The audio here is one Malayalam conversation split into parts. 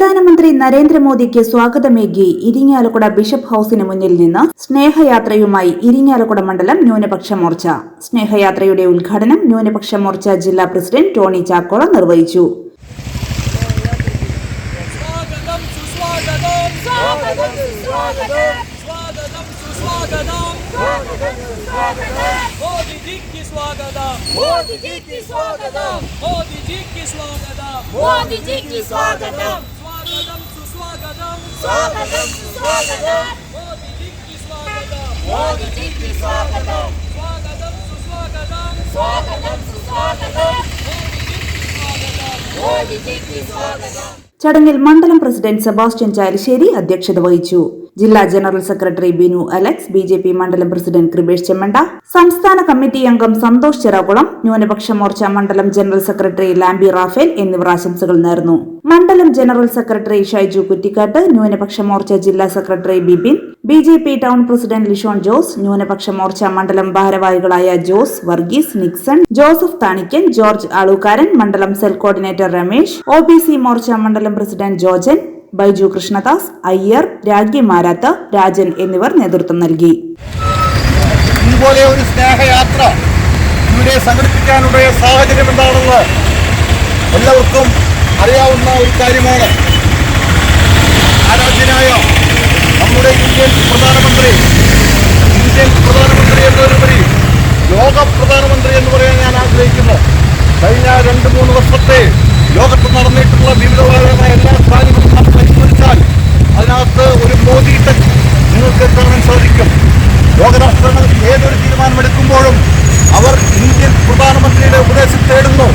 പ്രധാനമന്ത്രി നരേന്ദ്രമോദിക്ക് സ്വാഗതമേകി ഇരിങ്ങാലക്കുട ബിഷപ്പ് ഹൌസിന് മുന്നിൽ നിന്ന് സ്നേഹയാത്രയുമായി ഇരിങ്ങാലക്കുട മണ്ഡലം ന്യൂനപക്ഷ മോർച്ച. സ്നേഹയാത്രയുടെ ഉദ്ഘാടനം ന്യൂനപക്ഷ മോർച്ച ജില്ലാ പ്രസിഡന്റ് ടോണി ചാക്കോള നിർവഹിച്ചു. സ്വാഗതം സുസ്വാഗതം സ്വാഗതം സുസ്വാഗതം സ്വാഗതം സുസ്വാഗതം മോദിജിക്ക് സ്വാഗതം മോദിജിക്ക് സ്വാഗതം മോദിജിക്ക് സ്വാഗതം മോദിജിക്ക് സ്വാഗതം സ്വാഗതം സുസ്വാഗതം സ്വാഗതം. മോദിജിക്ക് സ്വാഗതം മോദിജിക്ക് സ്വാഗതം. സ്വാഗതം സുസ്വാഗതം. സ്വാഗതം സുസ്വാഗതം. മോദിജിക്ക് സ്വാഗതം മോദിജിക്ക് സ്വാഗതം. ചടങ്ങിൽ മണ്ഡലം പ്രസിഡന്റ് സെബാസ്റ്റ്യൻ ചാലിശ്ശേരി അധ്യക്ഷത വഹിച്ചു. ജില്ലാ general secretary Binu Alex B J P മണ്ഡലം പ്രസിഡന്റ് കൃപേഷ് ചെമ്മണ്ട സംസ്ഥാന കമ്മിറ്റി അംഗം സന്തോഷ് ചിറകുളം ന്യൂനപക്ഷ മോർച്ച മണ്ഡലം ജനറൽ സെക്രട്ടറി ലാംബി റാഫേൽ എന്നിവർ ആശംസകൾ നേർന്നു. മണ്ഡലം ജനറൽ സെക്രട്ടറി ഷൈജു കുറ്റിക്കാട്ട് ന്യൂനപക്ഷ മോർച്ച ജില്ലാ secretary Bipin B J P town president Lishon Jose ന്യൂനപക്ഷ മോർച്ച മണ്ഡലം ഭാരവാഹികളായ Jose Varghese Nixon Joseph Thanikkan George Alookkaran മണ്ഡലം cell coordinator Ramesh O B C Morcha മണ്ഡലം പ്രസിഡന്റ് ജോജൻ ബൈജു കൃഷ്ണദാസ് അയ്യർ മാരാത്ത് രാജൻ എന്നിവർ നേതൃത്വം നൽകി. ഇതുപോലെ ഒരു സ്നേഹയാത്ര ഇവിടെ സംഘടിപ്പിക്കാനുള്ള സാഹചര്യം എന്താണെന്ന് എല്ലാവർക്കും അറിയാവുന്ന ഒരു കാര്യമാണ്. ആരാധ്യനായ നമ്മുടെ ഇന്ത്യൻ പ്രധാനമന്ത്രി ഇന്ത്യൻ പ്രധാനമന്ത്രി എന്നതിലുപരി ലോക പ്രധാനമന്ത്രി എന്ന് പറയാൻ ഞാൻ ആഗ്രഹിക്കുന്നു. കഴിഞ്ഞ രണ്ട് മൂന്ന് വർഷത്തെ ഉപദേശം തേടുന്നു.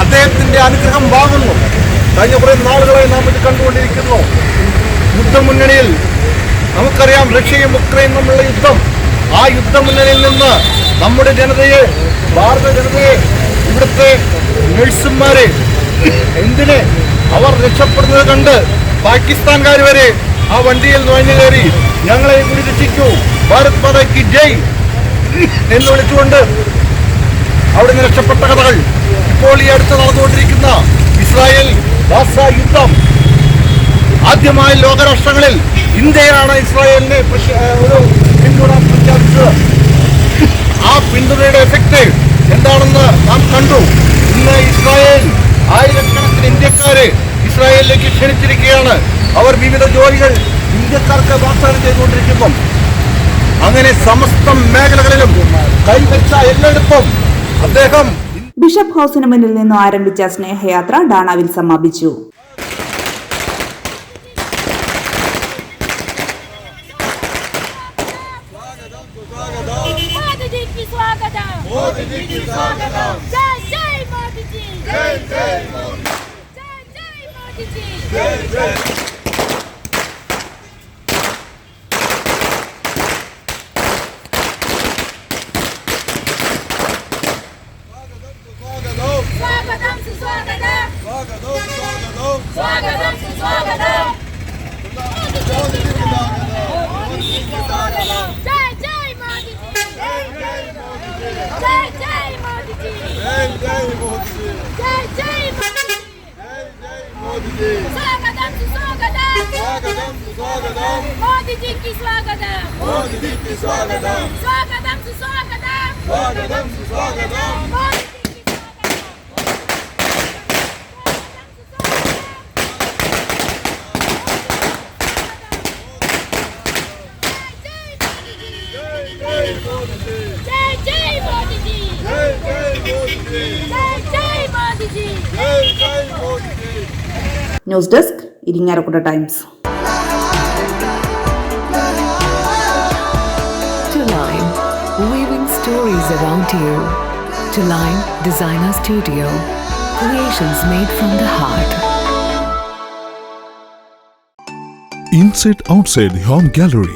അദ്ദേഹത്തിന്റെ അനുഗ്രഹം വാങ്ങുന്നു. കഴിഞ്ഞ കുറേ നാളുകളായി നാം ഇത് കണ്ടുകൊണ്ടിരിക്കുന്നു. യുദ്ധമുന്നണിയിൽ നമുക്കറിയാം റഷ്യയും ഉക്രൈനും തമ്മിലുള്ള യുദ്ധം. ആ യുദ്ധമുന്നണിയിൽ നിന്ന് നമ്മുടെ ജനതയെ ഭാരത ജനതയെ ഇവിടുത്തെ നഴ്സുമാരെ എന്തിന് അവർ രക്ഷപ്പെടുന്നത് കണ്ട് പാകിസ്ഥാൻകാർ വരെ ആ വണ്ടിയിൽ നുഴഞ്ഞു കയറി ഞങ്ങളെ കൂടി രക്ഷിക്കൂ. ഭാരത് മാതാക്ക് ജയ് എന്ന് വിളിച്ചുകൊണ്ട് അവിടെ നിന്ന് രക്ഷപ്പെട്ട കഥകൾ. ഇപ്പോൾ ഈ അടുത്ത് നടന്നുകൊണ്ടിരിക്കുന്ന ഇസ്രായേൽ ഗാസ യുദ്ധം. ആദ്യമായി ലോകരാഷ്ട്രങ്ങളിൽ ഇന്ത്യയാണ് ഇസ്രായേലിനെ ഒരു പിന്തുണ പ്രഖ്യാപിച്ചത്. ആ പിന്തുണയുടെ എഫക്റ്റ് എന്താണെന്ന് നാം കണ്ടു. ഇന്ന് ഇസ്രായേൽ ആയിരക്കണക്കിന് ഇന്ത്യക്കാരെ ഇസ്രായേലിലേക്ക് ക്ഷണിച്ചിരിക്കുകയാണ്. അവർ വിവിധ ജോലികൾ ഇന്ത്യക്കാർക്ക് വാഗ്ദാനം ചെയ്തുകൊണ്ടിരിക്കുന്നു അങ്ങനെ സമസ്ത മേഖലകളിലും കൈവച്ച എല്ലായിടത്തും അദ്ദേഹം ബിഷപ്പ് ഹൗസിന് മുന്നിൽ നിന്നും ആരംഭിച്ച സ്നേഹയാത്ര ഡാണാവിൽ സമാപിച്ചു. മോദിജിക്ക് സ്വാഗതം. മോദിജിക്ക് സ്വാഗതം. ജയ് ജയ് മോദിജി. ജയ് ജയ് മോദി ജയ് ജയ് മോദിജി ജയ് ജയ് സ്വാഗതം സുസ്വാഗതം സ്വാഗതം സുസ്വാഗതം മോദിജിക്ക് സ്വാഗതം ജയ് ജയ് മോദിജി ജയ് ജയ് മോദിജി ജയ് ജയ് മോദിജി സ്വാഗതം സുസ്വാഗതം മോദിജിക്ക് സ്വാഗതം സ്വാഗതം സുസ്വാഗതം മോദിജിക്ക് സ്വാഗതം जय जय मोदी जी जय जय Modi ji news desk Irinjalakuda times To Line, weaving stories around you. To Line Designer Studio, creations made from the heart. Inside outside home gallery